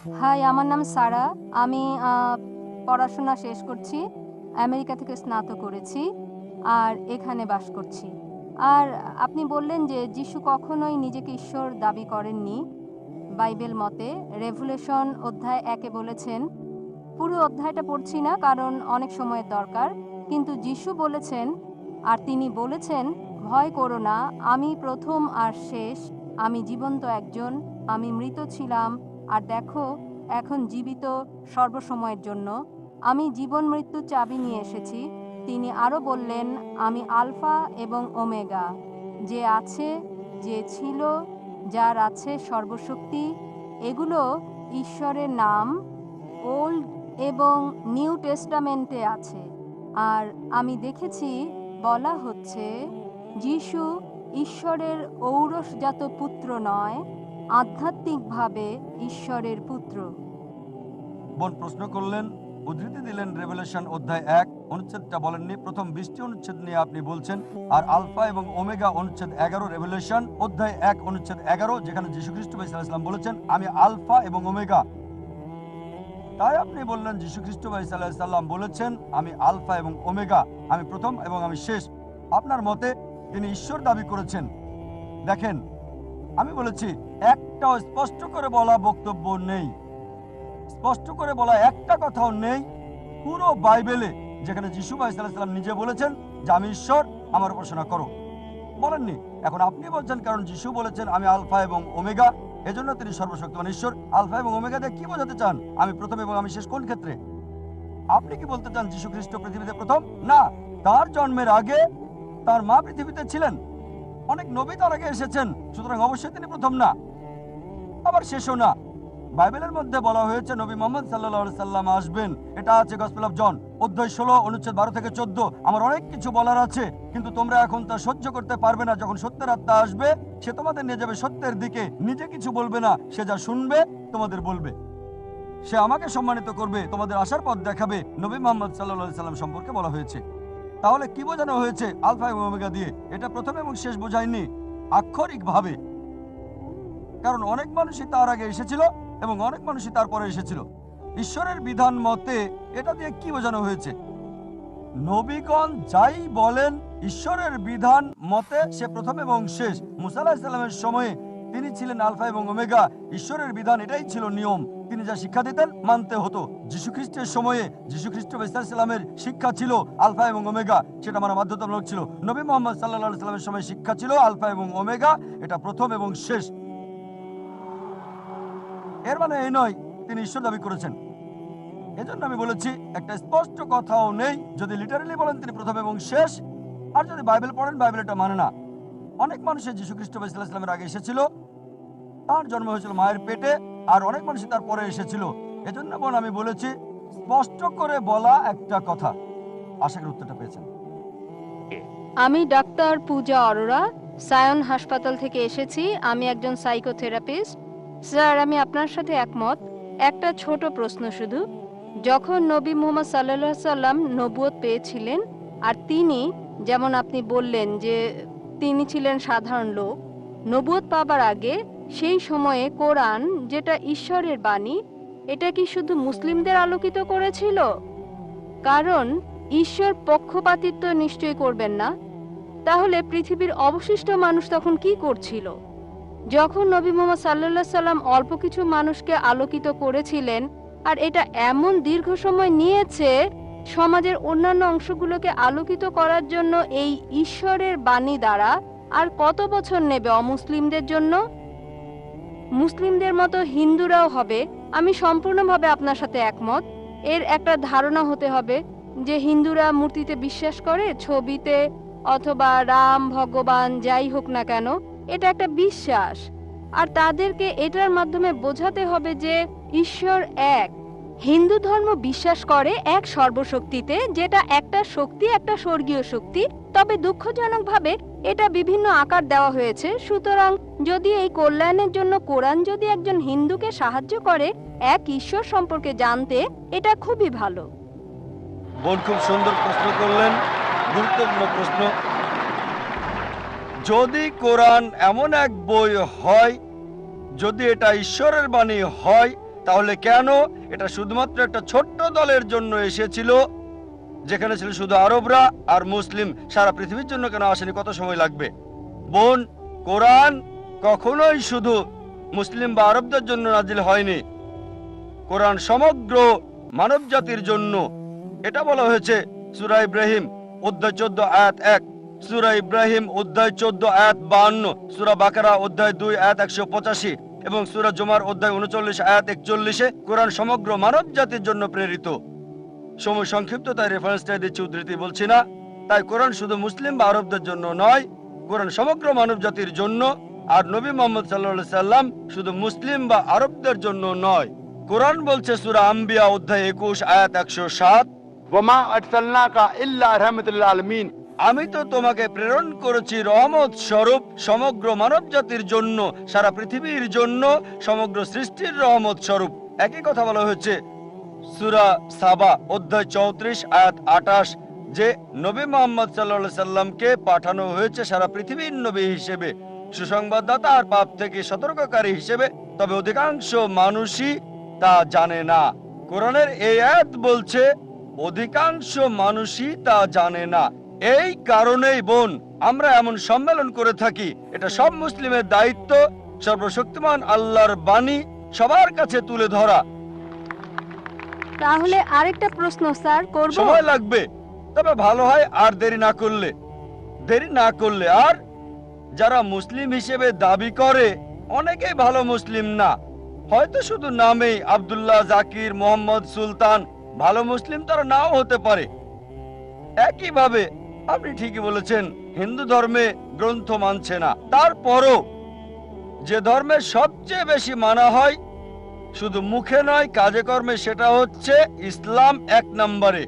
High, আমার নাম সারা। আমি পড়াশোনা শেষ করছি, আমেরিকা থেকে স্নাতক করেছি, আর এখানে বাস করছি। আর আপনি বললেন যে যিশু কখনোই নিজেকে ঈশ্বর দাবি করেননি। বাইবেল মতে রেভুলেশন অধ্যায় একে বলেছেন, পুরো অধ্যায়টা পড়ছি না, কারণ অনেক সময়ের দরকার। কিন্তু যিশু বলেছেন, আর তিনি বলেছেন, ভয় করো না, আমি প্রথম আর শেষ, আমি জীবন্ত একজন, আমি মৃত ছিলাম আর দেখো, এখন জীবিত সর্বসময়ের জন্য আমি জীবন মৃত্যুর চাবি নিয়ে এসেছি। তিনি আরও বললেন, আমি আলফা এবং ওমেগা, যে আছে, যে ছিল, যার আছে সর্বশক্তি, এগুলো ঈশ্বরের নাম, ওল্ড এবং নিউ টেস্টামেন্টে আছে। আর আমি দেখেছি, বলা হচ্ছে, যিশু ঈশ্বরের ঔরসজাত পুত্র নয় আধ্যাত্মিকভাবে ঈশ্বরের পুত্র। বোন প্রশ্ন করলেন, উদ্ধৃতি দিলেন রেভেলেশন অধ্যায় এক, অনুচ্ছেদটা বলেননি, প্রথম বিশটি অনুচ্ছেদ নিয়ে আপনি বলছেন, আর আলফা এবং ওমেগা অনুচ্ছেদ এগারো রেভেলেশন অধ্যায় এক, অনুচ্ছেদ এগারো, যেখানে যীশু খ্রিস্ট ইসলাম বলেছেন, আমি আলফা এবং ওমেগা। তাই আপনি বললেন যীশু খ্রিস্ট সাল্লাম বলেছেন, আমি আলফা এবং ওমেগা, আমি প্রথম এবং আমি শেষ। আপনার মতে তিনি ঈশ্বর দাবি করেছেন। দেখেন আমি বলেছি, একটাও স্পষ্ট করে বলা বক্তব্য নেই। স্পষ্ট করে বলা একটা কথাও নেই। পুরো বাইবেলে, যেখানে যিশু সাল্লাম নিজে বলেছেন যে, আমি ঈশ্বর, আমার উপাসনা করো। বলেননি। এখন আপনি বলছেন, কারণ যিশু বলেছেন, আমি আলফা এবং ওমেগা। এজন্য তিনি সর্বশক্তিমান ঈশ্বর। আলফা এবং ওমেগা দিয়ে কি বোঝাতে চান? আমি প্রথম এবং আমি শেষ কোন ক্ষেত্রে? আপনি কি বলতে চান, যিশু খ্রিস্ট পৃথিবীতে প্রথম? না, তার জন্মের আগে তার মা পৃথিবীতে ছিলেন। অনেক নবী তার আগে এসেছেন, সুতরাং অবশ্যই তিনি প্রথম না। আবার শেষও না। বাইবেলের মধ্যে বলা হয়েছে, নবী মোহাম্মদ সাল্লাহ সাল্লাম আসবেন। এটা আছে গসপেল অফ জন অধ্যায় ষোলো, অনুচ্ছেদ বারো থেকে চোদ্দ। আমার অনেক কিছু বলার আছে, কিন্তু তোমরা এখন তা সহ্য করতে পারবে না। যখন সত্যের আত্মা আসবে, সে তোমাদের নিয়ে যাবে সত্যের দিকে। নিজে কিছু বলবে না, সে যা শুনবে, তোমাদের বলবে। সে আমাকে সম্মানিত করবে, তোমাদের আসার পথ দেখাবে, নবী মোহাম্মদ সাল্লাহ সাল্লাম সম্পর্কে বলা হয়েছে। তাহলে কি বোঝানো হয়েছে আলফা এবং ওমেগা দিয়ে? এটা প্রথম এবং শেষ বোঝায়নি। আক্ষরিকভাবে। কারণ অনেক মানুষই তার আগে এসেছিল এবং অনেক মানুষই তারপরে এসেছিল। ঈশ্বরের বিধান মতে এটা দিয়ে কি বোঝানো হয়েছে? নবীগণ যাই বলেন, ঈশ্বরের বিধান মতে সে প্রথম এবং শেষ। মুসাল্লাহ ইসলামের সময়ে তিনি ছিলেন আলফা এবং ওমেগা। ঈশ্বরের বিধান এটাই ছিল নিয়ম। তিনি যা শিক্ষা দিতেন মানতে হতো। যীশু খ্রিস্টের সময়ে যীশু খ্রিস্ট ইসলামের শিক্ষা ছিল আলফা এবং ওমেগা, সেটা আমার বাধ্যতামূলক ছিল। নবী মোহাম্মদ সাল্লাহ সাল্লামের সময় শিক্ষা ছিল আলফা এবং ওমেগা, এটা প্রথম এবং শেষ। এর মানে এই নয়, তিনি ঈশ্বর দাবি করেছেন। এজন্য আমি বলেছি, একটা স্পষ্ট কথাও নেই, যদি লিটারালি বলেন তিনি প্রথম এবং শেষ, আর যদি বাইবেল পড়েন, বাইবেল এটা মানে না। অনেক মানুষের যীশু খ্রিস্ট ইসলামের আগে এসেছিল, তার জন্ম হয়েছিল মায়ের পেটে আর অনেক মানুষ তার পরে এসেছিল। এজন্য বোন আমি বলেছি, স্পষ্ট করে বলা একটা কথা। আশা করি উত্তরটা পেয়েছেন। আমি ডাক্তার পূজা অরোরা, সায়ন হাসপাতাল থেকে এসেছি। আমি একজন সাইকোথেরাপিস্ট। স্যার, আমি আপনার সাথে একমত। একটা ছোট প্রশ্ন শুধু। যখন নবী মুহাম্মদ সাল্লাহ সাল্লাম নবুয়ত পেয়েছিলেন, আর তিনি, যেমন আপনি বললেন যে তিনি ছিলেন সাধারণ লোক নবুয়ত পাবার আগে সেই সময়ে কোরআন, যেটা ঈশ্বরের বাণী, এটা কি শুধু মুসলিমদের আলোকিত করেছিল? কারণ ঈশ্বর পক্ষপাতিত্ব নিশ্চয়ই করবেন না। তাহলে পৃথিবীর অবশিষ্ট মানুষ তখন কি করছিল? যখন নবী মোহাম্মদ সাল্লাহ সাল্লাম অল্প কিছু মানুষকে আলোকিত করেছিলেন, আর এটা এমন দীর্ঘ সময় নিয়েছে, সমাজের অন্যান্য অংশগুলোকে আলোকিত করার জন্য এই ঈশ্বরের বাণী দ্বারা আর কত বছর নেবে অমুসলিমদের জন্য? মুসলিমদের মতো হিন্দুরাও হবে, আমি সম্পূর্ণভাবে আপনার সাথে একমত। এর একটা ধারণা হতে হবে যে হিন্দুরা মূর্তিতে বিশ্বাস করে, ছবিতে অথবা রাম, ভগবান, যাই হোক না কেন, এটা একটা বিশ্বাস। আর তাদেরকে এটার মাধ্যমে বোঝাতে হবে যে ঈশ্বর এক। হিন্দু ধর্ম বিশ্বাস করে এক সর্বশক্তিতে, যেটা একটা শক্তি, একটা স্বর্গীয় শক্তি। তবে দুঃখজনকভাবে এটা বিভিন্ন আকার দেওয়া হয়েছে, সুতরাং যদি এই কল্যাণের জন্য কোরআন যদি একজন হিন্দুকে সাহায্য করে, এক ঈশ্বর সম্পর্কে জানতে, এটা খুবই ভালো। বোন খুব সুন্দর প্রশ্ন করলেন, গুরুত্বপূর্ণ প্রশ্ন। যদি কোরআন এমন এক বই হয়, যদি এটা ঈশ্বরের বাণী হয়, তাহলে কেন? এটা শুধুমাত্র একটা ছোট্ট দলের জন্য এসেছিল। যেখানে ছিল শুধু আরবরা আর মুসলিম, সারা পৃথিবীর জন্য কেন আসেনি? কত সময় লাগবে? বোন, কোরআন কখনোই শুধু মুসলিম বা আরবদের জন্য নাজিল হয়নি। কোরআন সমগ্র মানব জাতির জন্য। এটা বলা হয়েছে সুরা ইব্রাহিম, অধ্যায় চোদ্দ, আয়াত এক। সুরা ইব্রাহিম, অধ্যায় চোদ্দ, আয়াত বাহান্ন। সুরা বাকারা, অধ্যায় দুই, আয়াত একশো পঁচাশি। এবং সুরা জুমার, অধ্যায় উনচল্লিশ, আয়াত একচল্লিশে কোরআন সমগ্র মানব জাতির জন্য প্রেরিত। সময় সংক্ষিপ্ত তাই রেফারেন্সটা দিচ্ছি, উদ্ধৃতি বলছি না। তাই কোরআন শুধু মুসলিম বা আরবদের জন্য নয়, কোরআন সমগ্র মানব জাতির জন্য, আর নবী মোহাম্মদ সাল্লা সাল্লাম শুধু মুসলিম বা আরবদের জন্য নয়। কোরআন বলছে সুরা আম্বিয়া, অধ্যায় একুশ, আয়াত একশো সাত আমি তো তোমাকে প্রেরণ করেছি রহমত স্বরূপ সমগ্র মানব জাতির জন্য, সারা পৃথিবীর জন্য সমগ্র সৃষ্টির রহমত স্বরূপ। একই কথা বলা হয়েছে সুরা সাবা, অধ্যায় চৌত্রিশ, আয়াত আটাশ যে নবী মোহাম্মদ সাল্লা সাল্লামকে পাঠানো হয়েছে সারা পৃথিবীর নবী হিসেবে, সুসংবাদদাতা আর পাপ থেকে সতর্ককারী হিসেবে, তবে অধিকাংশ মানুষই তা জানে না। কোরআনের এই আয়াত বলছে, অধিকাংশ মানুষই তা জানে না। এই কারণেই বোন, আমরা এমন সম্মেলন করে থাকি, এটা সব মুসলিমের দায়িত্ব, সর্বশক্তিমান আল্লাহর বাণী সবার কাছে তুলে ধরা। তাহলে আরেকটা প্রশ্ন, স্যার, করব? সময় লাগবে, তবে ভালো হয় আর দেরি না করলে। দেরি না করলে আর যারা মুসলিম হিসেবে দাবি করে, অনেকেই ভালো মুসলিম না। হয়তো শুধু নামেই আব্দুল্লাহ, জাকির, মোহাম্মদ, সুলতান ভালো মুসলিম তারা নাও হতে পারে। একইভাবে আপনি ঠিকই বলেছেন, হিন্দু ধর্মে গ্রন্থ মানছে না। তারপরও যে ধর্মে সবচেয়ে বেশি মানা হয় শুধু মুখে নয়, কাজে কর্মে সেটা হচ্ছে ইসলাম এক নম্বরে।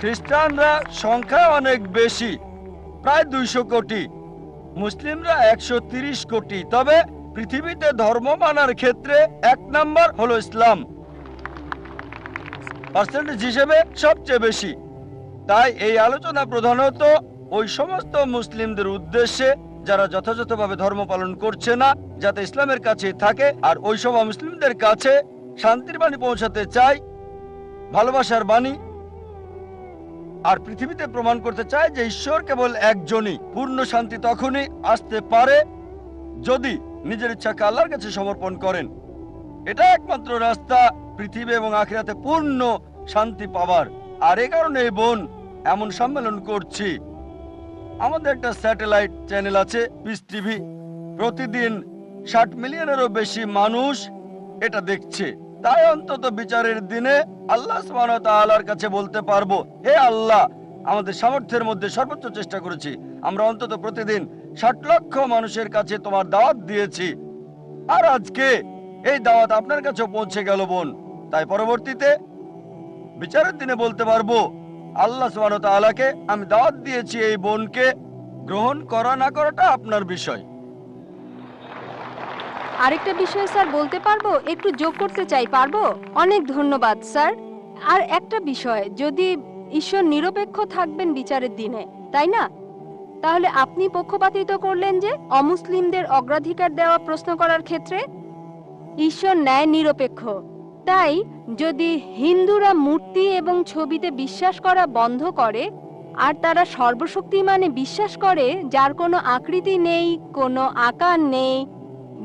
খ্রিস্টানরা সংখ্যা অনেক বেশি, প্রায় দুইশো কোটি। মুসলিমরা একশো তিরিশ কোটি। তবে পৃথিবীতে ধর্ম মানার ক্ষেত্রে এক নম্বর হলো ইসলাম। পার্সেন্টেজ হিসেবে সবচেয়ে বেশি। তাই এই আলোচনা প্রধানত ওই সমস্ত মুসলিমদের উদ্দেশ্যে যারা যথাযথভাবে ধর্ম পালন করছে না, যাতে ইসলামের কাছে থাকে, আর ওই সব মুসলিমদের কাছে শান্তির বাণী পৌঁছাতে চাই ভালোবাসার বাণী, আর পৃথিবীতে প্রমাণ করতে চায় যে ঈশ্বর কেবল একজনই। পূর্ণ শান্তি তখনই আসতে পারে যদি নিজের ইচ্ছাকে আল্লাহর কাছে সমর্পণ করেন। এটা একমাত্র রাস্তা পৃথিবী এবং আখিরাতে পূর্ণ শান্তি পাওয়ার। আর এ কারণে বোন, এমন সম্মেলন করছি। আমাদের একটা স্যাটেলাইট চ্যানেল আছে পিস টিভি প্রতিদিন ষাট মিলিয়নেরও বেশি মানুষ এটা দেখছে। তাই অন্তত বিচারের দিনে আল্লাহ ওয়া কাছে বলতে পারব, হে আল্লাহ, আমাদের সামর্থ্যের মধ্যে সর্বোচ্চ চেষ্টা করেছি। আমরা অন্তত প্রতিদিন ষাট লক্ষ মানুষের কাছে তোমার দাওয়াত দিয়েছি। আর আজকে এই দাওয়াত আপনার কাছেও পৌঁছে গেল বোন। তাই পরবর্তীতে বিচারের দিনে বলতে পারব আল্লাহ তাআলাকে আমি দাওয়াত দিয়েছি এই বোনকে গ্রহণ করা না করাটা আপনার বিষয়। আরেকটা বিষয় স্যার বলতে পারব? একটু যোগ করতে চাই, পারব? অনেক ধন্যবাদ, স্যার। আর একটা বিষয়, যদি ঈশ্বর নিরপেক্ষ থাকবেন বিচারের দিনে, তাই না? তাহলে আপনি পক্ষপাতিত করলেন যে অমুসলিমদের অগ্রাধিকার দেওয়া প্রশ্ন করার ক্ষেত্রে? ঈশ্বর ন্যায় নিরপেক্ষ। তাই যদি হিন্দুরা মূর্তি এবং ছবিতে বিশ্বাস করা বন্ধ করে, আর তারা সর্বশক্তিমানে বিশ্বাস করে, যার কোনো আকৃতি নেই, কোনো আকার নেই,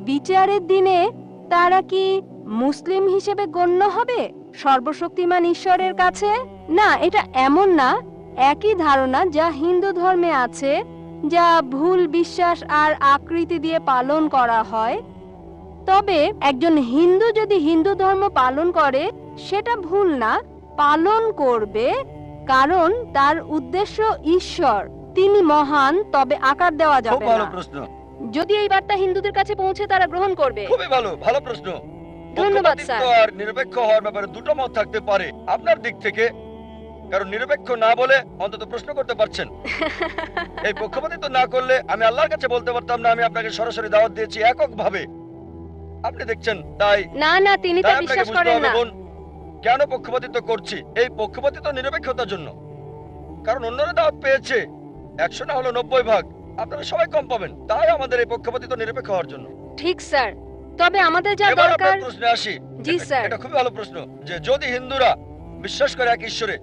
বিচারের দিনে তারা কি মুসলিম হিসেবে গণ্য হবে? সর্বশক্তিমান ঈশ্বরের কাছে? না, এটা এমন না, একই ধারণা যা হিন্দু ধর্মে আছে, যা ভুল, বিশ্বাস আর আকৃতি দিয়ে পালন করা হয়। তবে একজন হিন্দু যদি হিন্দু ধর্ম পালন করে সেটা ভুল না পালন করবে কারণ তার উদ্দেশ্য ঈশ্বর। তিনি মহান তবে আকার দেওয়া খুব যাবে ভালো না। প্রশ্ন। যদি এই বার্তা হিন্দুদের কাছে পৌঁছে তারা গ্রহণ করবে। খুবই ভালো ভালো প্রশ্ন। ধন্যবাদ, পক্ষপাতিত্ব স্যার। আর নিরপেক্ষ হওয়ার ব্যাপারে দুটো মত থাকতে পারে আপনার দিক থেকে। কারণ নিরপেক্ষ না বলে অন্তত প্রশ্ন করতে পারছেন। এই পক্ষপাতিত্ব না করলে আমি আল্লাহর কাছে বলতে পারতাম না আমি আপনাকে সরাসরি দাওয়াত দিয়েছি এককভাবে। আপনি দেখছেন তাই না না তিনি তা বিশ্বাস করেন না। কেন পক্ষপাতিত্ব করছি? এই পক্ষপাতিত্ব নিরপেক্ষতার জন্য। কারণ অন্যরা দাওয়াত পেয়েছে একশো না হলো নব্বই ভাগ। আপনারা সবাই কম পাবেন তাই আমাদের এই পক্ষপাতিত্ব নিরপেক্ষ হওয়ার জন্য। ঠিক স্যার। তবে আমাদের যা দরকার প্রশ্নে আসি। জি স্যার। এটা খুবই ভালো প্রশ্ন যে যদি হিন্দুরা বিশ্বাস করে এক ঈশ্বরে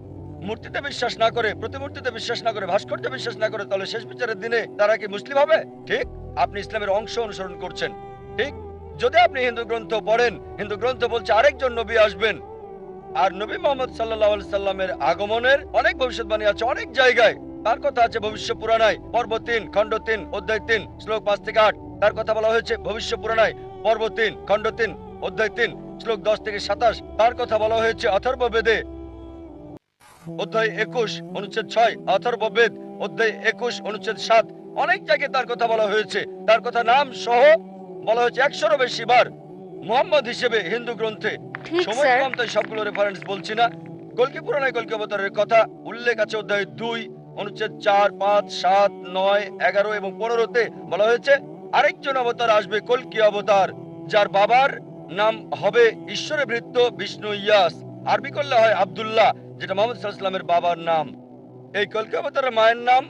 মূর্তিতে বিশ্বাস না করে প্রতিমূর্তিতে বিশ্বাস না করে ভাস্কর্যে বিশ্বাস না করে তাহলে শেষ বিচারের দিনে তারা কি মুসলিম হবে? ঠিক আপনি ইসলামের অংশ অনুসরণ করছেন। ঠিক যদি আপনি হিন্দু গ্রন্থ পড়েন, হিন্দু গ্রন্থ বলছে আরেকজন নবী আসবেন। আর নবী মোহাম্মদ সাল্লাহ সাল্লামের আগমনের অনেক ভবিষ্যৎবাণী আছে অনেক জায়গায়। তার কথা আছে ভবিষ্য পুরাণায়, পর্ব তিন, খণ্ড তিন, অধ্যায় তিন, শ্লোক পাঁচ থেকে আট। তার কথা বলা হয়েছে ভবিষ্য পুরাণায়, পর্ব তিন, খণ্ড তিন, অধ্যায় তিন, শ্লোক দশ থেকে সাতাশ। তার কথা বলা হয়েছে অথর্ব বেদে অধ্যায় একুশ, অনুচ্ছেদ ছয় অথর্ব বেদ অধ্যায় একুশ, অনুচ্ছেদ সাত। অনেক জায়গায় তার কথা বলা হয়েছে। তার কথা নাম সহ বলা হয়েছে একশোরও বেশি বার মোহাম্মদ হিসেবে হিন্দু গ্রন্থে সময় কম তাই সবগুলো রেফারেন্স বলছি না। কলকি পুরাণে কলকি অবতারের কথা উল্লেখ আছে অধ্যায় দুই অনুচ্ছেদ চার পাঁচ সাত নয় এগারো এবং পনেরোতে বলা হয়েছে আরেকজন অবতার আসবে কলকি অবতার যার বাবার নাম হবে ঈশ্বরে বৃত্ত বিষ্ণু ইয়াস আরবি করলে হয় আব্দুল্লাহ যেটা মোহাম্মদ সাল্লামের বাবার নাম। এই কলকি অবতারের মায়ের নাম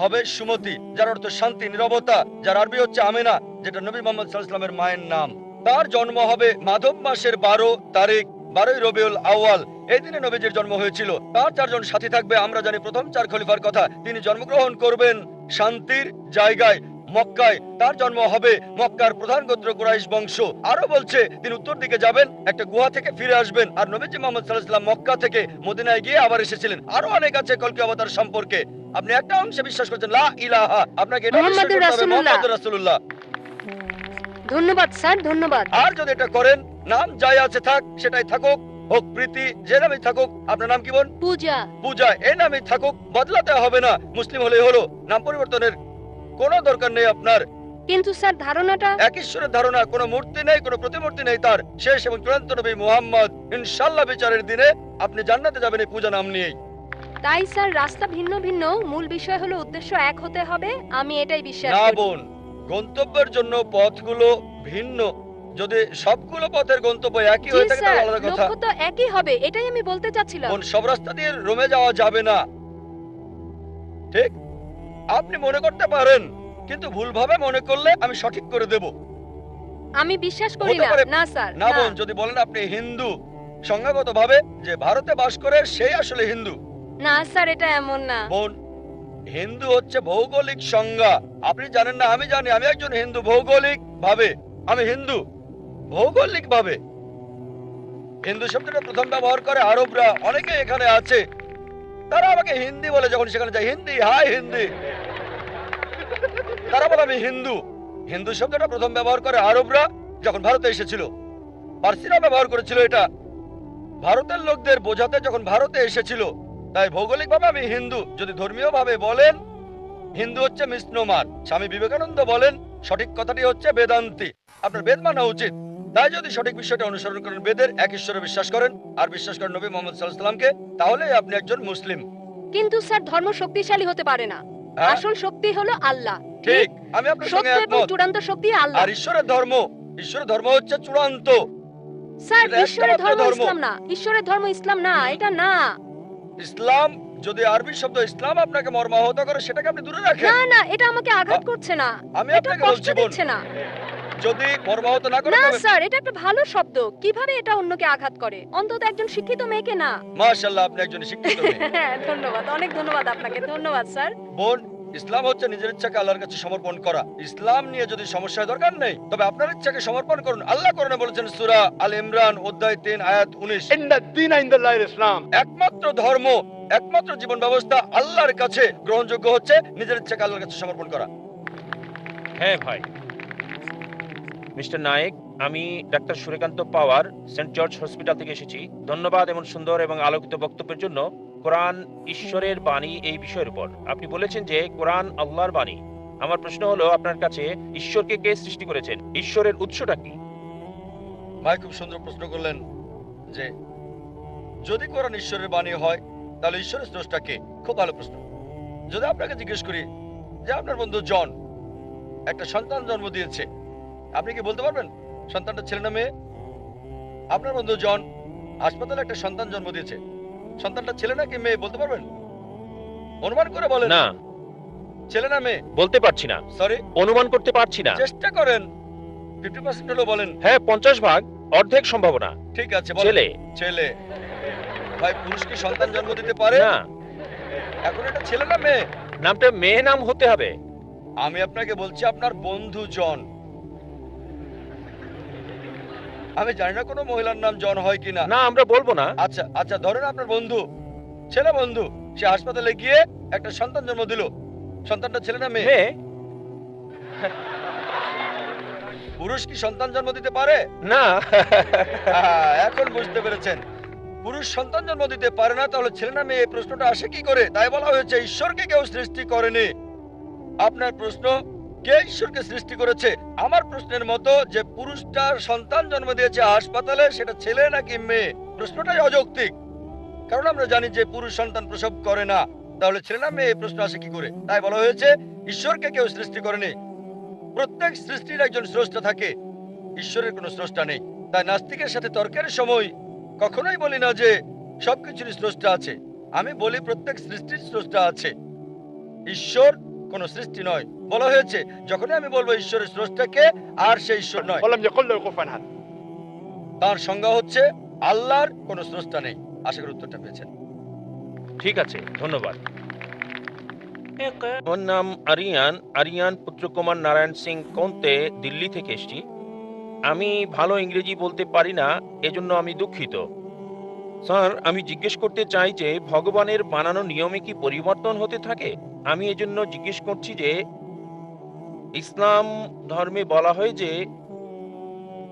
হবে সুমতি, যার অর্থ শান্তি, নিরবতা, যার আরবি হচ্ছে আমেনা, যেটা নবী মোহাম্মদ সাল্লামের মায়ের নাম। তার জন্ম হবে মাধব মাসের বারো তারিখ, বারোই রবিউল আওয়াল এই দিনে নবীজির জন্ম হয়েছিল। তার চারজন সাথী থাকবে, আমরা জানি প্রথম চার খলিফার কথা। তিনি জন্মগ্রহণ করবেন শান্তির জায়গায়। মক্কায়। তার জন্ম হবে মক্কার প্রধান গোত্র কুরাইশ বংশ। আরও বলছে তিনি উত্তর দিকে যাবেন একটা গুহা থেকে ফিরে আসবেন। আর নবীজি মোহাম্মদ সাল্লাহ মক্কা থেকে মদিনায় গিয়ে আবার এসেছিলেন। আরও অনেক আছে কলকি অবতার সম্পর্কে। আপনি একটা অংশে বিশ্বাস করছেন লা ইলাহা আপনাকে এটা রাসূলুল্লাহ। ধন্যবাদ স্যার ধন্যবাদ। আর যদি এটা করেন নাম যাই আছে থাক সেটাই থাকুক হোক প্রীতি যে নামই থাকুক আপনার নাম কি বোন? পূজা। পূজা এই নামই থাকুক বদলাতে হবে না মুসলিম হলেই হলো নাম পরিবর্তনের কোনো দরকার নেই আপনার। কিন্তু স্যার ধারণাটা এক ঈশ্বরের ধারণা কোনো মূর্তি নেই কোনো প্রতিমূর্তি নেই তার। শেষ এবং চূড়ান্ত নবী মুহাম্মদ ইনশাল্লাহ বিচারের দিনে আপনি জান্নাতে যাবেন এই পূজা নাম নিয়েই। তাই স্যার রাস্তা ভিন্ন ভিন্ন। মূল বিষয় হলো উদ্দেশ্য এক হতে হবে। আমি এটাই বিশ্বাস না বোন গন্তব্যের জন্য পথগুলো ভিন্ন। যদি সবগুলো পথের গন্তব্য একই হয়ে থাকে তাহলে আলাদা কথা। লক্ষ্য তো একই হবে এটাই আমি বলতে চাচ্ছিলাম। কোন সব রাস্তা দিয়ে রোমে যাওয়া যাবে না। ঠিক? আপনি মনে করতে পারেন কিন্তু ভুলভাবে মনে করলে আমি সঠিক করে দেব। আমি বিশ্বাস করি না। না স্যার না বোন যদি বলেন আপনি হিন্দু সংজ্ঞাগত ভাবে যে ভারতে বাস করে সেই আসলে হিন্দু। না স্যার এটা এমন না। বোন হিন্দু হচ্ছে ভৌগোলিক সংজ্ঞা। আপনি জানেন না আমি জানি আমি একজন হিন্দু ভৌগোলিক ভাবে আমি হিন্দু ভৌগোলিক ভাবে হিন্দু শব্দটা প্রথম ব্যবহার করে আরবরা অনেকে এখানে আছে। তারা আমাকে হিন্দি বলে যখন সেখানে যায়, হিন্দি, হাই, হিন্দি। তারা বলে, আমি হিন্দু। হিন্দু শব্দটা প্রথম ব্যবহার করে আরবরা যখন ভারতে এসেছিল। পার্সিরা ব্যবহার করেছিল এটা। ভারতের লোকদের বোঝাতে যখন ভারতে এসেছিল, তাই ভৌগোলিকভাবে আমি হিন্দু। যদি ধর্মীয় ভাবে বলেন, হিন্দু হচ্ছে মিসনোমার স্বামী বিবেকানন্দ বলেন, সঠিক কথাটি হচ্ছে বেদান্তি। আপনার বেদ মানা উচিত। তাই যদি সঠিক বিষয়টা অনুসরণ করেন বেদের এক ঈশ্বরে বিশ্বাস করেন আর বিশ্বাস করেন নবী মোহাম্মদ সাল্লাহামকে তাহলে আপনি একজন মুসলিম। কিন্তু স্যার ধর্ম শক্তিশালী হতে পারে না। হ্যাঁ? আসল শক্তি হলো আল্লাহ। ঠিক আমি আপনার সঙ্গে একমত। চূড়ান্ত শক্তি আল্লাহ। আর ঈশ্বরের ধর্ম ঈশ্বরের ধর্ম হচ্ছে চূড়ান্ত। স্যার ঈশ্বরের ধর্ম ধর্ম। ইসলাম না। ঈশ্বরের ধর্ম ইসলাম না এটা না। ইসলাম যদি আরবি শব্দ ইসলাম আপনাকে মর্মাহত করে সেটাকে আপনি দূরে রাখেন। না না এটা আমাকে আঘাত করছে না। আমি আপনাকে বলছি না। যদি না করে না স্যার এটা একটা ভালো শব্দ। কীভাবে এটা অন্যকে আঘাত করে? অন্তত একজন শিক্ষিত মেয়েকে না। মাশাআল্লাহ আপনি একজন শিক্ষিত মেয়ে। হ্যাঁ, ধন্যবাদ। অনেক ধন্যবাদ আপনাকে। ধন্যবাদ স্যার। বোন ইসলাম হচ্ছে নিজের ইচ্ছাকে আল্লাহর কাছে সমর্পণ করা। ইসলাম নিয়ে যদি সমস্যা দরকার নেই তবে আপনার ইচ্ছাকে সমর্পণ করুন। আল্লাহ করনে বলেছেন সুরা আল ইমরান অধ্যায় 3 আয়াত উনিশ। ইসলাম। একমাত্র ধর্ম একমাত্র জীবন ব্যবস্থা আল্লাহর কাছে গ্রহণযোগ্য হচ্ছে নিজের ইচ্ছাকে আল্লাহর কাছে সমর্পণ করা। হ্যাঁ ভাই। মিস্টার নায়েক, আমি doctor Surekant Pawar, Saint George hospital থেকে এসেছি। ধন্যবাদ এমন সুন্দর এবং আলোকিত বক্তব্যের জন্য। কোরআন ঈশ্বরের বাণী এই বিষয়ের উপর। আপনি বলেছেন যে কোরআন আল্লাহর বাণী। আমার প্রশ্ন হলো আপনার কাছে ঈশ্বরকে কে সৃষ্টি করেছেন? ঈশ্বরের উৎসটা কি? ভাই, খুব সুন্দর প্রশ্ন করলেন যে যদি কোরআন ঈশ্বরের বাণী হয়, তাহলে ঈশ্বরের স্রষ্টা কে? খুব ভালো প্রশ্ন। যদি আপনাকে জিজ্ঞেস করি যে আপনার বন্ধু জন একটা সন্তান জন্ম দিয়েছে আপনি কি বলতে পারবেন? সন্তানটা ছেলে না মেয়ে? আপনার বন্ধু জন হাসপাতালে একটা সন্তান জন্ম দিয়েছে। সন্তানটা ছেলে নাকি মেয়ে বলতে পারবেন? অনুমান করে বলেন। না। ছেলে না মেয়ে? বলতে পারছি না। সরি অনুমান করতে পারছি না। চেষ্টা করেন। ফিফটি পার্সেন্ট হলো বলেন। হ্যাঁ পঞ্চাশ ভাগ অর্ধেক সম্ভাবনা। ঠিক আছে বলেন। ছেলে। ছেলে। ভাই পুরুষ কি সন্তান জন্ম দিতে পারে? না। এখন এটা ছেলে না মেয়ে? নামটা মেয়ে নাম হতে হবে। আমি আপনাকে বলছি আপনার বন্ধু জন। আমি জানি না কোনো মহিলার নাম জন হয় কিনা। না আমরা বলব না। আচ্ছা আচ্ছা ধরেন আপনার বন্ধু ছেলে বন্ধু সে হাসপাতালে গিয়ে একটা সন্তান জন্ম দিল। সন্তানটা ছেলে না মেয়ে? পুরুষ কি সন্তান জন্ম দিতে পারে? না। এখন বুঝতে পেরেছেন। পুরুষ সন্তান জন্ম দিতে পারে না তাহলে ছেলে না মেয়ে প্রশ্নটা আসে কি করে? তাই বলা হয়েছে ঈশ্বরকে কেউ সৃষ্টি করেনি। আপনার প্রশ্ন কে ঈশ্বরকে সৃষ্টি করেছে? আমার প্রশ্নের মতো যে পুরুষটার সন্তান জন্ম দিয়েছে হাসপাতালে, সেটা ছেলে নাকি মেয়ে? প্রশ্নটাই অযৌক্তিক। কারণ আমরা জানি যে পুরুষ সন্তান প্রসব করে না। তাহলে ছেলে না মেয়ে, প্রশ্ন আসে কি করে? তাই বলা হয়েছে, ঈশ্বরকে কেউ সৃষ্টি করেনি। প্রত্যেক সৃষ্টির একজন স্রষ্টা থাকে। ঈশ্বরের কোনো স্রষ্টা নেই। তাই নাস্তিকের সাথে তর্কের সময় কখনোই বলি না যে সবকিছুর স্রষ্টা আছে। আমি বলি প্রত্যেক সৃষ্টির স্রষ্টা আছে। ঈশ্বর কোনো সৃষ্টি নয়। বলা হয়েছে যখনই আমি বলব ঈশ্বরের স্রষ্টাকে আর সেই ঈশ্বর নয়। বললাম যে কল্লা কুফান হাত তার সংজ্ঞা হচ্ছে আল্লাহর কোনো স্রষ্টা নেই। আশা করি উত্তরটা পেয়েছেন। ঠিক আছে ধন্যবাদ। ওর নাম আরিয়ান। আরিয়ান পুত্রকুমার নারায়ণ সিং কন্তে দিল্লি থেকে এসছি। আমি ভালো ইংরেজি বলতে পারি না এজন্য আমি দুঃখিত। স্যার আমি জিজ্ঞেস করতে চাই যে ভগবানের বানানো নিয়মে কি পরিবর্তন হতে থাকে? আমি এজন্য জিজ্ঞেস করছি যে ইসলাম ধর্মে বলা হয় যে,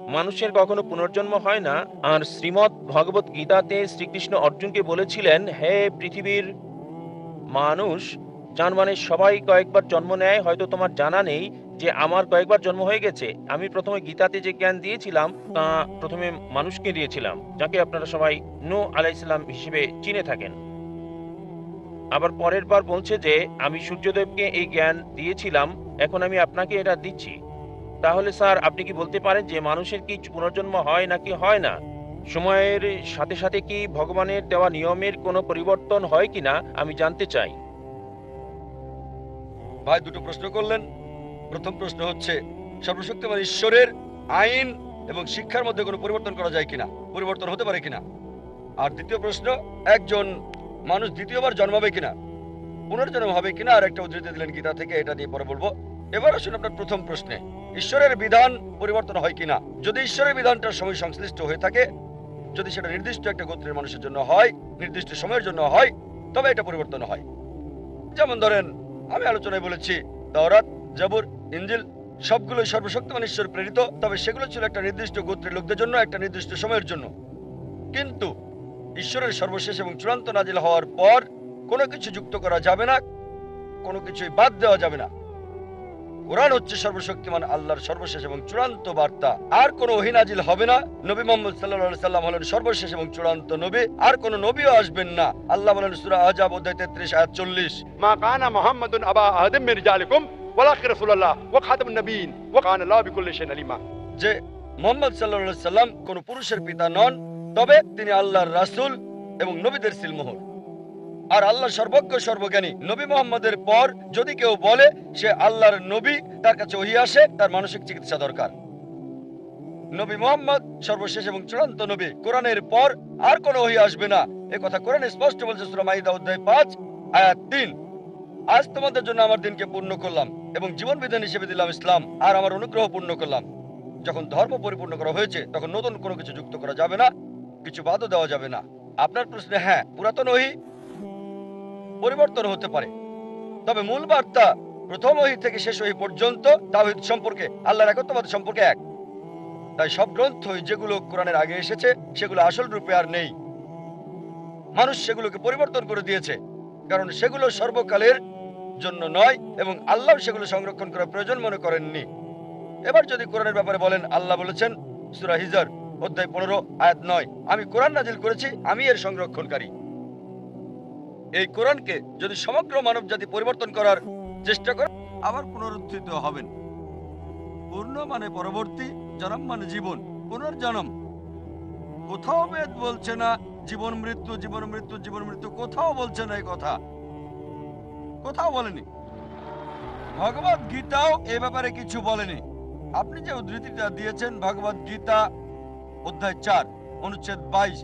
মানুষের কখনো পুনর্জন্ম হয় না। আর শ্রীমৎ ভগবত গীতাতে শ্রীকৃষ্ণ অর্জুনকে বলেছিলেন, হে পৃথিবীর মানুষ, যার মানে সবাই কয়েকবার জন্ম নেয়, হয়তো তোমার জানা নেই যে আমার কয়েকবার জন্ম হয়ে গেছে। আমি প্রথমে গীতাতে যে জ্ঞান দিয়েছিলাম, তা প্রথমে মানুষকে দিয়েছিলাম, যাকে আপনারা সবাই নু আলাইসাল্লাম হিসেবে চিনে থাকেন। আবার পরের বার বলছে যে, আমি সূর্যদেবকে এই জ্ঞান দিয়েছিলাম এখন আমি আপনাকে এটা দিচ্ছি। তাহলে স্যার, আপনি কি বলতে পারেন যে মানুষের কি পুনর্জন্ম হয় নাকি হয় না? সময়ের সাথে সাথে কি ভগবানের দেওয়া নিয়মের কোনো পরিবর্তন হয় কিনা আমি জানতে চাই। ভাই, দুটো প্রশ্ন করলেন। প্রথম প্রশ্ন হচ্ছে, সর্বশক্তিমান ঈশ্বরের আইন এবং শিক্ষার মধ্যে কোনো পরিবর্তন করা যায় কিনা? পরিবর্তন হতে পারে কিনা? আর দ্বিতীয় প্রশ্ন, একজন মানুষ দ্বিতীয়বার জন্মাবে কিনা? পুনর্জন্ম হবে কিনা? আর একটা উদ্ধৃতি দিলেন গীতা থেকে, এটা নিয়ে পরে বলব। এবার আসুন আপনার প্রথম প্রশ্নে, ঈশ্বরের বিধান পরিবর্তন হয় কিনা? যদি ঈশ্বরের বিধানটা সময় সংশ্লিষ্ট হয়ে থাকে, যদি সেটা নির্দিষ্ট একটা গোত্রের মানুষের জন্য হয়, নির্দিষ্ট সময়ের জন্য হয়, তবে এটা পরিবর্তন হয়। যেমন ধরেন, আমি আলোচনায় বলেছি তাওরাত জাবুর ইঞ্জিল সবগুলোই সর্বশক্তিমান ঈশ্বর প্রেরিত, তবে সেগুলো ছিল একটা নির্দিষ্ট গোত্রের লোকদের জন্য, একটা নির্দিষ্ট সময়ের জন্য। কিন্তু ঈশ্বরের সর্বশেষ এবং চূড়ান্ত নাজিল হওয়ার পর কোনো কিছু যুক্ত করা যাবে না, কোনো কিছুই বাদ দেওয়া যাবে না। কোরআন হচ্ছে সর্বশক্তিমান আল্লাহর সর্বশেষ এবং চূড়ান্ত বার্তা। আর কোন ওহিনাজিল হবে না। নবী মোহাম্মদ সাল্লাহ সাল্লাম হলেন সর্বশেষ এবং চূড়ান্ত নবী। আর কোন নবীও আসবেন না। আল্লাহ বলেন সুরা আজাব অধ্যায় তেত্রিশ আয়াত চল্লিশ। মা কানা মোহাম্মদ আবা আহদিম মির্জালিকুম ওয়ালাকি রাসূলুল্লাহ ওয়া খাতামুন নবীন ওয়া কানা আল্লাহ বিকুল্লি শাইইন আলিমা। যে মোহাম্মদ সাল্লাল্লাহু আলাইহি সাল্লাম কোন পুরুষের পিতা নন তবে তিনি আল্লাহর রাসূল এবং নবীদের সিলমোহর। আর আল্লাহ সর্বজ্ঞ, সর্বজ্ঞানী নবী মোহাম্মদের পর যদি কেউ বলে সে আল্লাহর নবী, তার কাছে ওহি আসে, তার মানসিক চিকিৎসা দরকার। নবী মোহাম্মদ সর্বশেষ এবং চূড়ান্ত নবী, কোরআনের পর আর কোনো ওহি আসবে না। এ কথা কোরআনে স্পষ্ট বলছে সূরা মাইদা অধ্যায় পাঁচ, আয়াত তিন। আজ তোমাদের জন্য আমার দিনকে পূর্ণ করলাম এবং জীবন বিধান হিসেবে দিলাম ইসলাম, আর আমার অনুগ্রহ পূর্ণ করলাম। যখন ধর্ম পরিপূর্ণ করা হয়েছে, তখন নতুন কোনো কিছু যুক্ত করা যাবে না, কিছু বাদও দেওয়া যাবে না। আপনার প্রশ্নে হ্যাঁ পুরাতন ওহি পরিবর্তন হতে পারে। তবে মূল বার্তা প্রথম ওহি থেকে শেষ ওহি পর্যন্ত তাওহীদ সম্পর্কে, আল্লাহর একত্ববাদ সম্পর্কে এক। তাই সব গ্রন্থই যেগুলো কোরআনের আগে এসেছে, সেগুলো আসল রূপে আর নেই। মানুষ সেগুলোকে পরিবর্তন করে দিয়েছে, কারণ সেগুলো সর্বকালের জন্য নয় এবং আল্লাহ সেগুলো সংরক্ষণ করার প্রয়োজন মনে করেননি। এবার যদি কোরআনের ব্যাপারে বলেন, আল্লাহ বলেছেন, সূরা হিজর, অধ্যায় পনেরো, আয়াত নয়, আমি কোরআন নাজিল করেছি, আমি এর সংরক্ষণকারী। এই কোরআনকে যদি সমগ্র মানব জাতি পরিবর্তন করার চেষ্টা করে, আবার পুনরুত্থিত হবেন। পূর্ণ মানে পরবর্তী, জনম মানে জীবন, পুনর্জন্ম। কোথাও বেদ বলছে না, জীবন মৃত্যু জীবন মৃত্যু জীবন মৃত্যু, কোথাও বলছে না এই কথা। কোথাও বলেনি। ভগবত গীতাও এ ব্যাপারে কিছু বলেনি। আপনি যে উদ্ধৃতিটা দিয়েছেন ভগবদ গীতা, অধ্যায় চার, অনুচ্ছেদ বাইশ,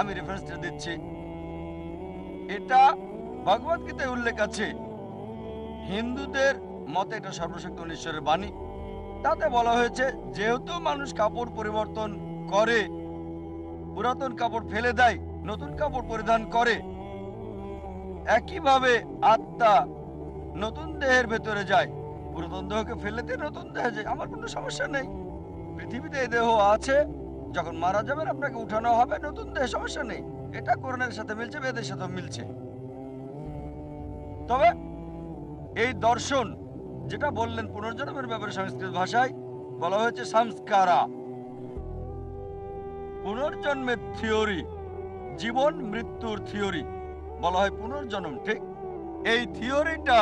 আমি রেফারেন্সটা দিচ্ছি। এটা ভগবদ গীতায় উল্লেখ আছে। হিন্দুদের মতে এটা সর্বশক্ত ঈশ্বরের বাণী। তাতে বলা হয়েছে, যেহেতু মানুষ কাপড় পরিবর্তন করে, পুরাতন কাপড় ফেলে দেয়, নতুন কাপড় পরিধান করে, একইভাবে আত্মা নতুন দেহের ভেতরে যায়, পুরাতন দেহকে ফেলে দিয়ে নতুন দেহে যায়, আমার কোনো সমস্যা নেই। পৃথিবীতে এই দেহ আছে, যখন মারা যাবেন আপনাকে উঠানো হবে, নতুন দেহে সমস্যা নেই। এটা করোনার সাথে মিলছে বেদের সাথে মিলছে। তবে এই দর্শন, যেটা বললেন পুনর্জন্মের ব্যাপারে সংস্কৃত ভাষায়, বলা হয়েছে সংস্কারা। পুনর্জন্মের থিওরি, জীবন মৃত্যুর থিওরি, বলা হয় পুনর্জন্ম, ঠিক? এই থিওরিটা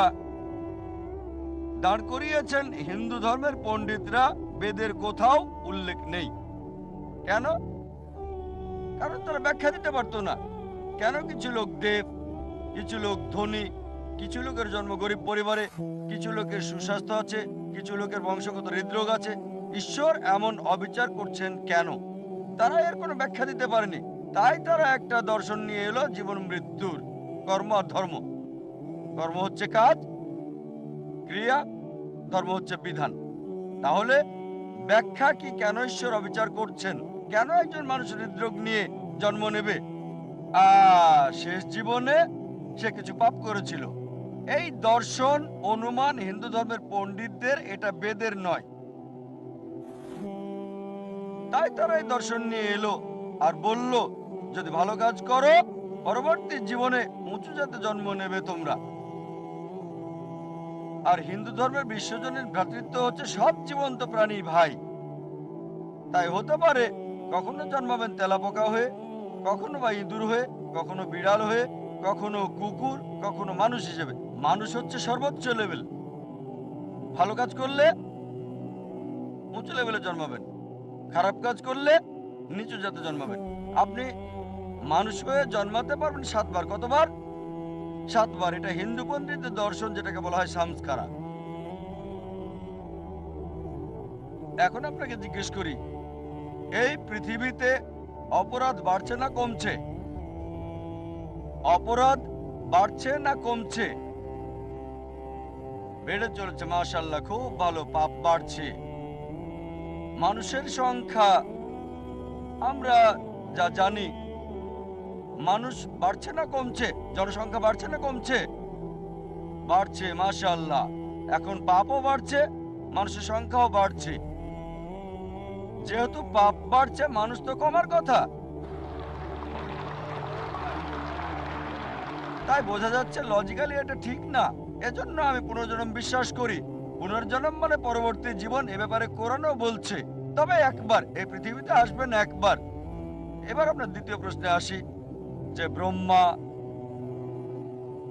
দাঁড় করিয়েছেন হিন্দু ধর্মের পণ্ডিতরা, বেদের কোথাও উল্লেখ নেই। কেন? কারণ তারা ব্যাখ্যা দিতে পারতো না। কেন কিছু লোক দেব, কিছু লোক ধনী, কিছু লোকের জন্ম গরিব পরিবারে, কিছু লোকের সুস্বাস্থ্য আছে, কিছু লোকের বংশগত হৃদরোগ আছে। ঈশ্বর এমন অবিচার করছেন কেন? তারা এর কোনো ব্যাখ্যা দিতে পারেনি। তাই তারা একটা দর্শন নিয়ে এলো, জীবন মৃত্যুর কর্ম আর ধর্ম। কর্ম হচ্ছে কাজ, ক্রিয়া, ধর্ম হচ্ছে বিধান। তাহলে ব্যাখ্যা কি কেন ঈশ্বর অবিচার করছেন? কেন একজন মানুষ হৃদরোগ নিয়ে জন্ম নেবে? আর শেষ জীবনে সে কিছু পাপ করেছিল। এই দর্শন, অনুমান হিন্দু ধর্মের পণ্ডিতদের এটা বেদের নয়। তাই তারা এই দর্শন নিয়ে এলো আর বলল, যদি ভালো কাজ করো, পরবর্তী জীবনে উঁচু জাতে জন্ম নেবে তোমরা। আর হিন্দু ধর্মের বিশ্বজনীন ভ্রাতৃত্ব হচ্ছে সব জীবন্ত প্রাণী ভাই। তাই হতে পারে কখনো জন্মাবেন তেলাপোকা হয়ে, কখনো বা ইঁদুর হয়ে, কখনো বিড়াল হয়ে, কখনো কুকুর, কখনো মানুষ হিসেবে। মানুষ হচ্ছে সর্বোচ্চ লেভেল ভালো কাজ করলে উঁচু লেভেলে জন্মাবেন। খারাপ কাজ করলে নিচু জাতে জন্মাবেন। আপনি মানুষ হয়ে জন্মাতে পারবেন সাতবার। কতবার? সাতবার। এটা হিন্দু পন্ডিতদের দর্শন যেটাকে বলা হয় সংস্কারা। এখন আপনাকে জিজ্ঞেস করি এই পৃথিবীতে অপরাধ বাড়ছে না কমছে? অপরাধ বাড়ছে না কমছে? বেড়ে চলেছে মাশাল্লাহ খুব ভালো পাপ বাড়ছে। মানুষের সংখ্যা, আমরা যা জানি, মানুষ বাড়ছে না কমছে, জনসংখ্যা বাড়ছে না কমছে? বাড়ছে মাশাল্লাহ এখন পাপও বাড়ছে, মানুষের সংখ্যাও বাড়ছে। যেহেতু পাপ বাড়ছে, মানুষ তো কমার কথা। তাই বোঝা যাচ্ছে লজিক্যালি এটা ঠিক না। এজন্য আমি পুনর্জন্ম বিশ্বাস করি। পুনর্জন্ম মানে পরবর্তী জীবন এ ব্যাপারে কোরআনও বলছে। তবে একবার এই পৃথিবীতে আসবেন একবার। এবার আপনার দ্বিতীয় প্রশ্নে আসি। যে ব্রহ্মা,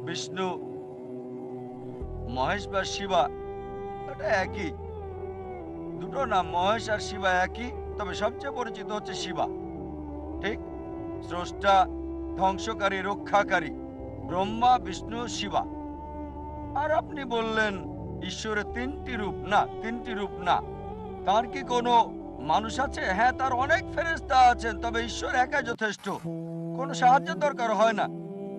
বিষ্ণু, মহেশ বা শিবা এটা একই। দুটো নাম মহেশ আর শিবা একই, তবে সবচেয়ে পরিচিত হচ্ছে শিবা। ঠিক? স্রষ্টা ধ্বংসকারী, রক্ষাকারী, ব্রহ্মা, বিষ্ণু, শিবা। আর আপনি বললেন ঈশ্বরের তিনটি রূপ। না, তিনটি রূপ না। তার কি কোনো মানুষ আছে? হ্যাঁ তার অনেক ফেরেস্তা আছেন, তবে ঈশ্বর একাই যথেষ্ট। কোনো সাহায্যের দরকার হয় না।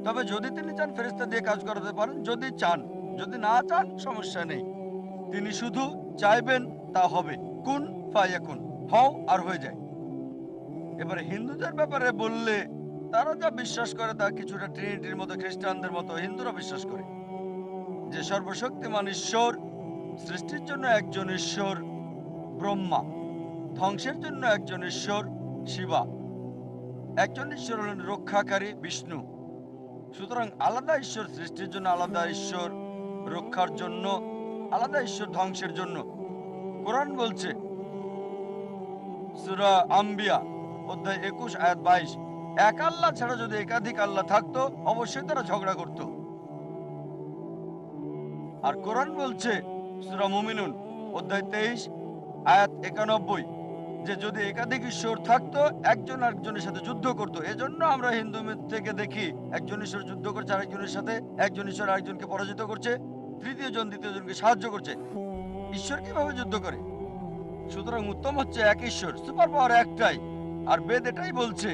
তবে যদি তিনি চান ফেরেস্তা দিয়ে কাজ করাতে পারেন, যদি চান। যদি না চান, সমস্যা নেই। তিনি শুধু চাইবেন তা হবে। কোন ফায়াকুন হও আর হয়ে যায়। এবারে হিন্দুদের ব্যাপারে বললে তারা যা বিশ্বাস করে তা কিছুটা ট্রিনিটির মতো, খ্রিস্টানদের মতো, হিন্দুরা বিশ্বাস করে। যে সর্বশক্তিমান ঈশ্বর, সৃষ্টির জন্য একজন ঈশ্বর ব্রহ্মা, ধ্বংসের জন্য একজন ঈশ্বর শিবা। একজন ঈশ্বর হলেন রক্ষাকারী বিষ্ণু। সুতরাং আলাদা ঈশ্বর সৃষ্টির জন্য, আলাদা ঈশ্বর রক্ষার জন্য, আলাদা ঈশ্বর ধ্বংসের জন্য কোরআন বলছে, সুরা আম্বিয়া, অধ্যায় একুশ, আয়াত বাইশ, এক আল্লাহ ছাড়া যদি একাধিক আল্লাহ থাকতো, অবশ্যই তারা ঝগড়া করত। আর কোরআন বলছে, সুরা মুমিনুন, অধ্যায় তেইশ, আয়াত একানব্বই, যে যদি একাধিক ঈশ্বর থাকতো, একজন আরেকজনের সাথে যুদ্ধ করতো। এজন্য আমরা হিন্দু থেকে দেখি, একজন ঈশ্বর যুদ্ধ করছে, আরেকজনের সাথে একজন ঈশ্বর আরেকজনকে পরাজিত করছে, তৃতীয় জন, দ্বিতীয় জনকে সাহায্য করছে। ঈশ্বর কীভাবে যুদ্ধ করে? সুতরাং উত্তম হচ্ছে এক ঈশ্বর, সুপার পাওয়ার একটাই, আর বেদ এটাই বলছে।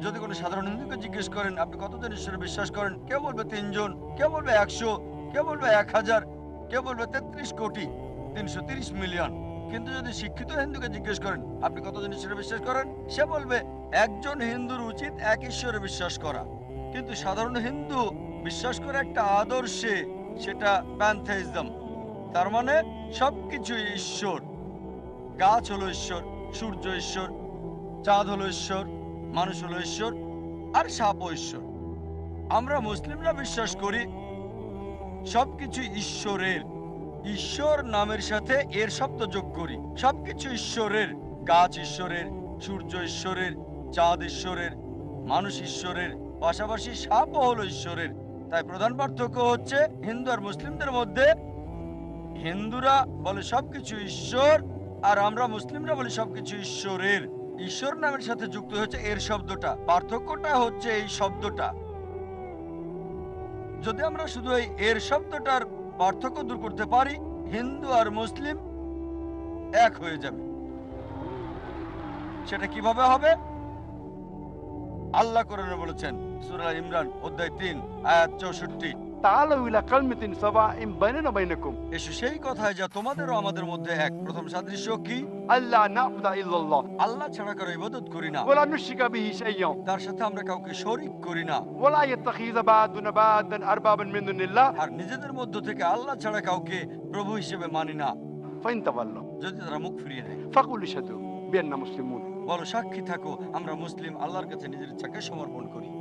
যদি কোনো সাধারণ হিন্দুকে জিজ্ঞেস করেন, আপনি কতজন ঈশ্বরে বিশ্বাস করেন? কেউ বলবে তিনজন, কেউ বলবে একশো, কেউ বলবে এক হাজার, কেউ বলবে তেত্রিশ কোটি, তিনশো তিরিশ মিলিয়ন। কিন্তু যদি শিক্ষিত হিন্দুকে জিজ্ঞেস করেন, আপনি কতজন ঈশ্বরে বিশ্বাস করেন? সে বলবে, একজন হিন্দুর উচিত এক ঈশ্বরে বিশ্বাস করা। কিন্তু সাধারণ হিন্দু বিশ্বাস করে একটা আদর্শে, সেটা প্যান্থেইজম তার মানে সবকিছু ঈশ্বর। গাছ হলো ঈশ্বর, সূর্য ঈশ্বর, চাঁদ হলো ঈশ্বর, মানুষ হলো ঈশ্বর, আর সাপ ঈশ্বর। আমরা মুসলিমরা বিশ্বাস করি সবকিছু ঈশ্বরের। ঈশ্বর নামের সাথে এর শব্দ যোগ করি। সবকিছু ঈশ্বরের, গাছ ঈশ্বরের, সূর্য ঈশ্বরের, চাঁদ ঈশ্বরের, মানুষ ঈশ্বরের, পাশাপাশি সাপও হলো ঈশ্বরের। তাই প্রধান পার্থক্য হচ্ছে হিন্দু আর মুসলিমদের মধ্যে হিন্দুরা বলে সবকিছু ঈশ্বর, আর আমরা মুসলিমরা বলি সবকিছু ঈশ্বরের। ঈশ্বর নামের সাথে যুক্ত হচ্ছে এর শব্দটা। পার্থক্যটা হচ্ছে এই শব্দটা। যদি আমরা শুধু এই এর শব্দটার পার্থক্য দূর করতে পারি, হিন্দু আর মুসলিম এক হয়ে যাবে। সেটা কীভাবে হবে? আল্লাহ কোরআনে বলেছেন, সূরা ইমরান অধ্যায় তিন, আয়াত চৌষট্টি। কাউকে নিজেদের মধ্য থেকে আল্লাহ ছাড়া কাউকে প্রভু হিসেবে মানি না। যদি তারা মুখ ফিরিয়ে দেয়। ফাকুল বলো সাক্ষী থাকো আমরা মুসলিম আল্লাহর কাছে নিজের ইচ্ছাকে সমর্পণ করি।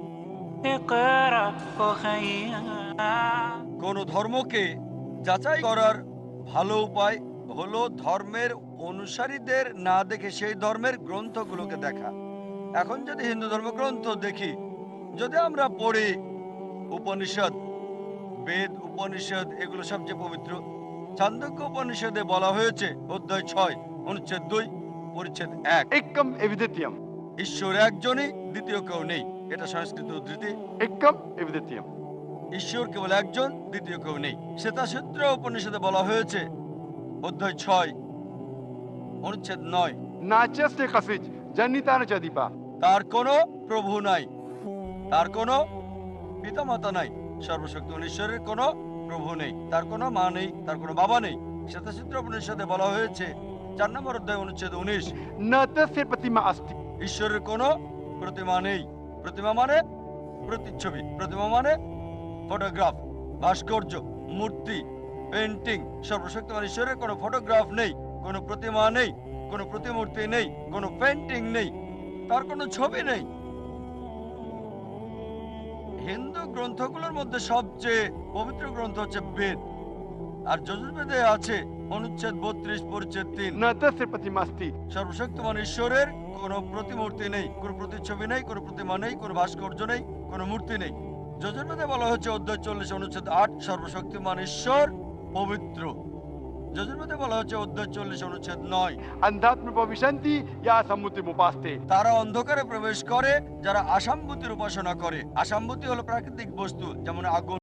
কোন ধর্মকে যাচাই করার ভালো উপায় হলো ধর্মের অনুসারীদের না দেখে সেই ধর্মের গ্রন্থগুলোকে দেখা। এখন যদি হিন্দু ধর্ম গ্রন্থ দেখি যদি আমরা পড়ি উপনিষদ বেদ উপনিষদ এগুলো সবচেয়ে পবিত্র চান্দক্য উপনিষদে বলা হয়েছে অধ্যায় ছয় অনুচ্ছেদ দুই পরিচ্ছেদ এক। ঈশ্বর একজনই দ্বিতীয় কেউ নেই। এটা সংস্কৃত উদ্ধৃতি। একম দ্বিতীয়। ঈশ্বর কেবল একজন দ্বিতীয় কেউ নেই। শ্বেতাসূত্র উপনিষদে বলা হয়েছে অধ্যায় ছয় অনুচ্ছেদ নয় নাচেস্তে কাসিজ জান্নিতান চাদিপা তার কোনো প্রভু নাই। তার কোনো পিতামাতা নাই। সর্বশক্তি ঈশ্বরের কোনো প্রভু নেই। তার কোনো মা নেই তার কোনো বাবা নেই। শ্বেতাসূত্র উপনিষদে বলা হয়েছে চার নম্বর অধ্যায় অনুচ্ছেদ উনিশ না প্রতিমা আস্তি ঈশ্বরের কোনো প্রতিমা নেই। প্রতিমা মানে প্রতিচ্ছবি, প্রতিমা মানে ফটোগ্রাফ ভাস্কর্য, মূর্তি পেন্টিং সর্বশক্তিমান ঈশ্বরের কোনো ফটোগ্রাফ নেই, কোনো প্রতিমা নেই, কোনো প্রতিমূর্তি নেই, কোনো পেন্টিং নেই, তার কোনো ছবি নেই। হিন্দু গ্রন্থগুলোর মধ্যে সবচেয়ে পবিত্র গ্রন্থ হচ্ছে বেদ। আর যজুর্বেদে আছে অনুচ্ছেদ বত্রিশ পরিচ্ছেদ তিন। সর্বশক্তিমান ঈশ্বরের কোন প্রতিমূর্তি নেই কোন প্রতিচ্ছবি নেই কোন প্রতিমা নেই কোন ভাস্কর্য নেই কোন মূর্তি নেই। যজুর্বেদে বলা হচ্ছে অধ্যায় চল্লিশ অনুচ্ছেদ আট সর্বশক্তিমান ঈশ্বর পবিত্র। যজুর্বেদে বলা হচ্ছে অধ্যায় চল্লিশ অনুচ্ছেদ নয়। অন্ধাত্ম প্রবিশান্তি ইয়া সম্মুতি উপাস্তে তারা অন্ধকারে প্রবেশ করে যারা আসাম্বুতির উপাসনা করে। আসাম্বুতি হলো প্রাকৃতিক বস্তু যেমন আগুন